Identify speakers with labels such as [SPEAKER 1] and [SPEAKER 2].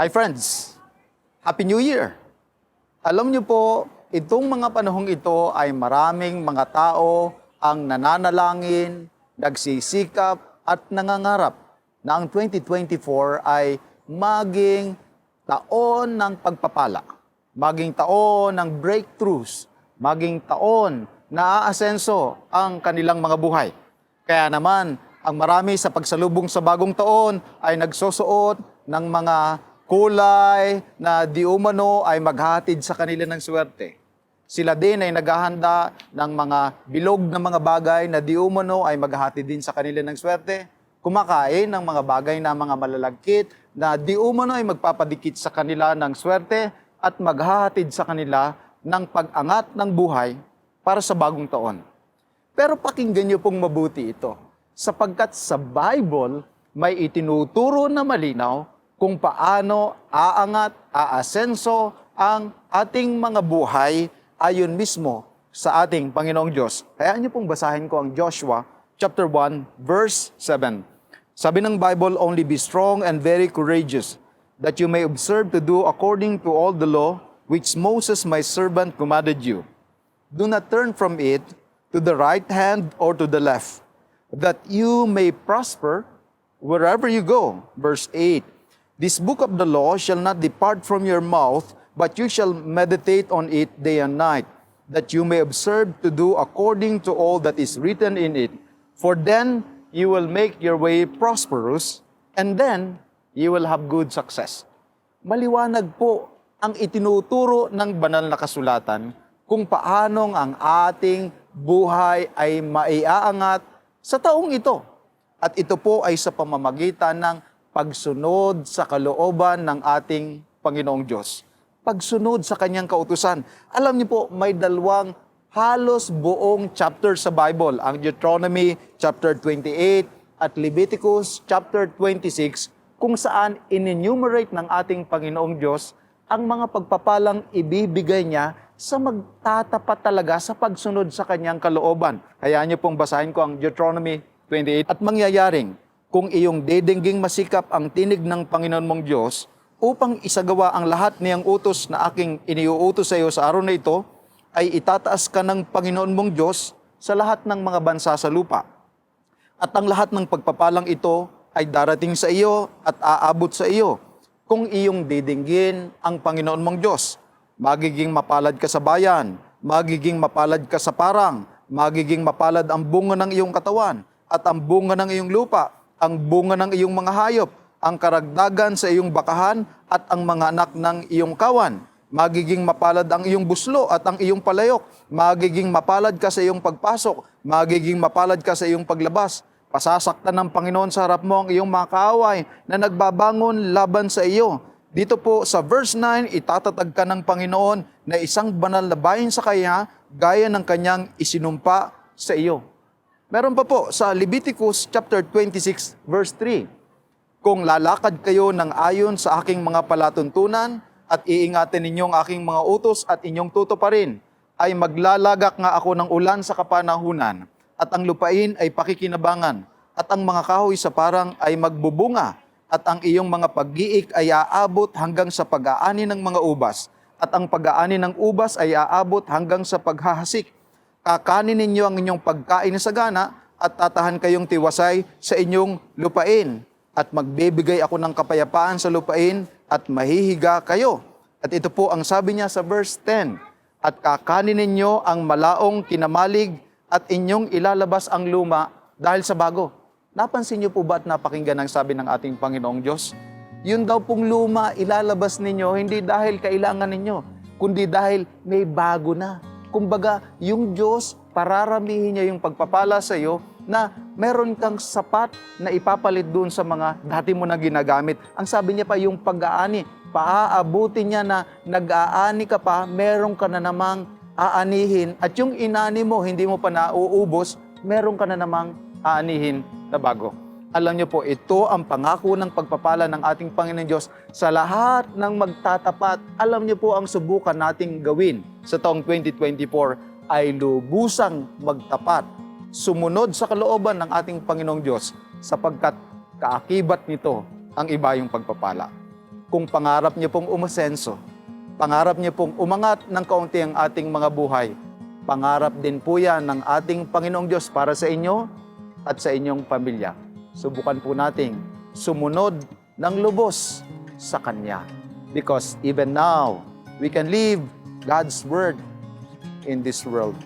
[SPEAKER 1] Hi friends! Happy New Year! Alam niyo po, itong mga panahong ito ay maraming mga tao ang nananalangin, nagsisikap at nangangarap na ang 2024 ay maging taon ng pagpapala, maging taon ng breakthroughs, maging taon na aasenso ang kanilang mga buhay. Kaya naman, ang marami sa pagsalubong sa bagong taon ay nagsusuot ng mga kulay na di umano ay maghatid sa kanila ng swerte. Sila din ay naghahanda ng mga bilog na mga bagay na di umano ay maghatid din sa kanila ng swerte. Kumakain ng mga bagay na mga malalagkit na di umano ay magpapadikit sa kanila ng swerte at maghahatid sa kanila ng pag-angat ng buhay para sa bagong taon. Pero pakinggan niyo pong mabuti ito, sapagkat sa Bible may itinuturo na malinaw kung paano aangat, aasenso ang ating mga buhay ayon mismo sa ating Panginoong Diyos. Kaya niyo pong basahin ko ang Joshua chapter 1 verse 7. Sabi ng Bible, only be strong and very courageous, that you may observe to do according to all the law which Moses my servant commanded you. Do not turn from it to the right hand or to the left, that you may prosper wherever you go. Verse 8 This book of the law shall not depart from your mouth, but you shall meditate on it day and night, that you may observe to do according to all that is written in it. For then you will make your way prosperous, and then you will have good success. Maliwanag po ang itinuturo ng banal na kasulatan kung paanong ang ating buhay ay maiaangat sa taong ito. At ito po ay sa pamamagitan ng pagsunod sa kalooban ng ating Panginoong Diyos. Pagsunod sa kanyang kautusan. Alam niyo po, may dalawang halos buong chapter sa Bible. Ang Deuteronomy chapter 28 at Leviticus chapter 26 kung saan in-enumerate ng ating Panginoong Diyos ang mga pagpapalang ibibigay niya sa magtatapat talaga sa pagsunod sa kanyang kalooban. Hayaan niyo pong basahin ko ang Deuteronomy 28. At mangyayaring, kung iyong dedingging masikap ang tinig ng Panginoon mong Diyos, upang isagawa ang lahat niyang utos na aking iniuutos sa iyo sa araw na ito, ay itataas ka ng Panginoon mong Diyos sa lahat ng mga bansa sa lupa. At ang lahat ng pagpapalang ito ay darating sa iyo at aabot sa iyo kung iyong didinggin ang Panginoon mong Diyos. Magiging mapalad ka sa bayan, magiging mapalad ka sa parang, magiging mapalad ang bunga ng iyong katawan, at ang bunga ng iyong lupa, ang bunga ng iyong mga hayop, ang karagdagan sa iyong bakahan, at ang mga anak ng iyong kawan. Magiging mapalad ang iyong buslo at ang iyong palayok. Magiging mapalad ka sa iyong pagpasok. Magiging mapalad ka sa iyong paglabas. Pasasaktan ng Panginoon sa harap mo ang iyong mga kaaway na nagbabangon laban sa iyo. Dito po sa verse 9, itatatag ka ng Panginoon na isang banal na bayan sa kanya gaya ng kanyang isinumpa sa iyo. Meron pa po sa Leviticus chapter 26 verse 3. Kung lalakad kayo ng ayon sa aking mga palatuntunan at iingatin ninyong aking mga utos at inyong tutuparin, ay maglalagak nga ako ng ulan sa kapanahunan at ang lupain ay pakikinabangan at ang mga kahoy sa parang ay magbubunga at ang iyong mga pag-iik ay aabot hanggang sa pag-aani ng mga ubas at ang pag-aani ng ubas ay aabot hanggang sa paghahasik kakanin ninyo ang inyong pagkain sa gana at tatahan kayong tiwasay sa inyong lupain. At magbibigay ako ng kapayapaan sa lupain at mahihiga kayo. At ito po ang sabi niya sa verse 10. At kakanin ninyo ang malaong kinamalig at inyong ilalabas ang luma dahil sa bago. Napansin niyo po ba at napakinggan ang sabi ng ating Panginoong Diyos? Yun daw pong luma ilalabas ninyo hindi dahil kailangan ninyo, kundi dahil may bago na. Kumbaga, yung Diyos, pararamihin niya yung pagpapala sa iyo na meron kang sapat na ipapalit doon sa mga dati mo na ginagamit. Ang sabi niya pa, yung pag-aani, paaabutin niya na nag-aani ka pa, meron ka na namang aanihin. At yung inani mo, hindi mo pa nauubos, meron ka na namang aanihin na bago. Alam niyo po, ito ang pangako ng pagpapala ng ating Panginoon Diyos sa lahat ng magtatapat. Alam niyo po ang subukan nating gawin sa taong 2024 ay lubusang magtapat. Sumunod sa kalooban ng ating Panginoong Diyos sapagkat kaakibat nito ang iba yung pagpapala. kung pangarap niyo pong umasenso, pangarap niyo pong umangat ng kaunti ang ating mga buhay, pangarap din po yan ng ating Panginoong Diyos para sa inyo at sa inyong pamilya. Subukan po nating sumunod ng lubos sa Kanya. Because even now, we can live God's Word in this world.